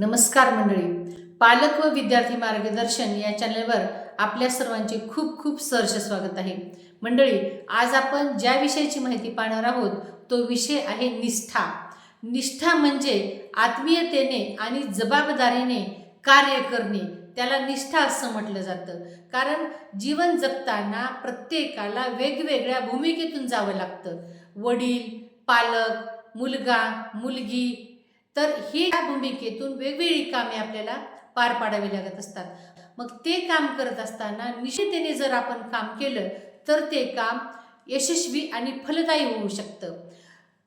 नमस्कार मंडळी. पालक व विद्यार्थी मार्गदर्शन या चॅनलवर आपल्या सर्वांचे खूप खूप सहर्ष स्वागत आहे. मंडळी आज आपण ज्या विषयाची माहिती पाहणार आहोत तो विषय आहे निष्ठा. निष्ठा म्हणजे आत्मीयतेने आणि जबाबदारीने कार्य करणे. त्याला निष्ठा असं म्हटलं जातं. कारण जीवन जगताना प्रत्येकाला वेगवेगळ्या भूमिकेतून जावं लागतं. वडील पालक मुलगा मुलगी तर ही या भूमिकेतून वेगवेगळी कामे आपल्याला पार पाडावी लागत असतात. मग ते काम करत असताना निश्चितेने जर आपण काम केलं तर ते काम यशस्वी आणि फलदायी होऊ शकतं.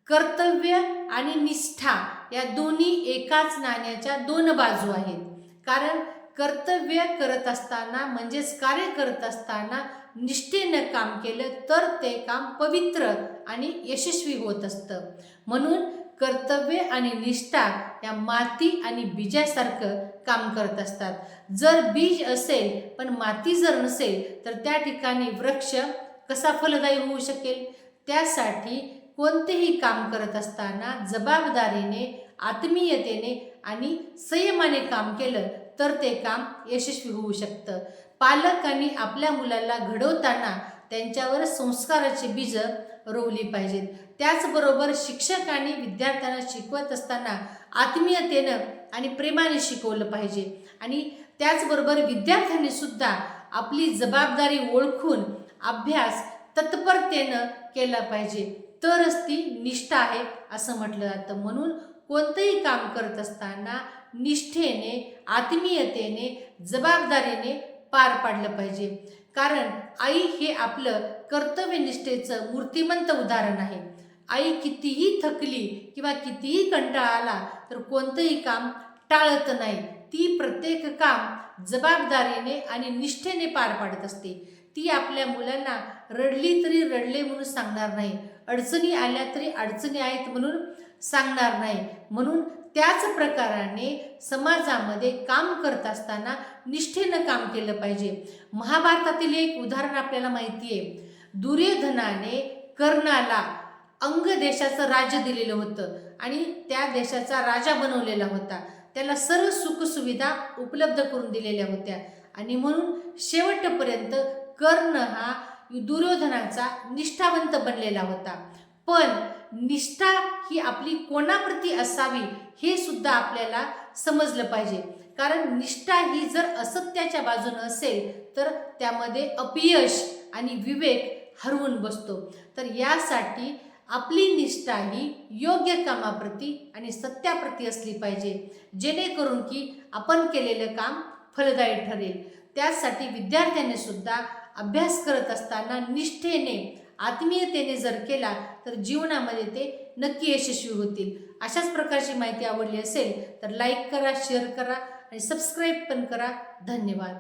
कर्तव्य आणि निष्ठा या दोन्ही एकाच नाण्याच्या दोन बाजू आहेत. कारण कर्तव्य करत असताना म्हणजेच कार्य करत असताना निष्ठेनं काम केलं तर ते काम पवित्र आणि यशस्वी होत असतं. म्हणून कर्तव्य आणि निष्ठा या माती आणि बीजासारखं काम करत असतात. जर बीज असेल पण माती जर नसेल तर त्या ठिकाणी वृक्ष कसा फलदायी होऊ शकेल? त्यासाठी कोणतेही काम करत असताना जबाबदारीने आत्मीयतेने आणि संयमाने काम केलं तर ते काम यशस्वी होऊ शकतं. पालकांनी आपल्या मुलाला घडवताना त्यांच्यावर संस्काराची बीजं रोवली पाहिजेत. त्याचबरोबर शिक्षकांनी विद्यार्थ्यांना शिकवत असताना आत्मीयतेनं आणि प्रेमाने शिकवलं पाहिजे. आणि त्याचबरोबर विद्यार्थ्यांनी सुद्धा आपली जबाबदारी ओळखून अभ्यास तत्परतेनं केला पाहिजे. तरच ती निष्ठा आहे असं म्हटलं जातं. म्हणून कोणतंही काम करत असताना निष्ठेने आत्मीयतेने जबाबदारीने पार पाडलं पाहिजे. कारण आई हे आपलं कर्तव्यनिष्ठेचं मूर्तिमंत उदाहरण आहे. आई कितीही थकली किंवा कितीही कंटाळा आला तर कोणतंही काम टाळत नाही. ती प्रत्येक काम जबाबदारीने आणि निष्ठेने पार पाडत असते. ती आपल्या मुलांना रडली तरी रडले म्हणून सांगणार नाही. अडचणी आल्या तरी अडचणी आहेत म्हणून सांगणार नाही. म्हणून त्याच प्रकाराने समाजामध्ये काम करत असताना निष्ठेनं काम केलं पाहिजे. महाभारतातील एक उदाहरण आपल्याला माहिती आहे. दुर्योधनाने कर्णाला अंग देशाचं राज्य दिलेलं होतं आणि त्या देशाचा राजा बनवलेला होता. त्याला सर्व सुखसुविधा उपलब्ध करून दिलेल्या होत्या. आणि म्हणून शेवटपर्यंत कर्ण हा दुर्योधनाचा निष्ठावंत बनलेला होता. पण निष्ठा ही आपली कोणाप्रती असावी हे सुद्धा आपल्याला समजलं पाहिजे. कारण निष्ठा ही जर असत्याच्या बाजूनं असेल तर त्यामध्ये अपयश आणि विवेक हरवून बसतो. तर यासाठी आपली निष्ठा ही योग्य कामाप्रती आणि सत्याप्रती असली पाहिजे. जेणेकरून की आपण केलेलं काम फलदायी ठरेल. त्यासाठी विद्यार्थ्यांनी सुद्धा अभ्यास करत असताना निष्ठेने आत्मीयतेने जर केला तर जीवनामध्ये ते नक्की यशस्वी होतील. अशाच प्रकारची माहिती आवडली असेल तर लाईक करा शेअर करा आणि सबस्क्राईब पण करा. धन्यवाद.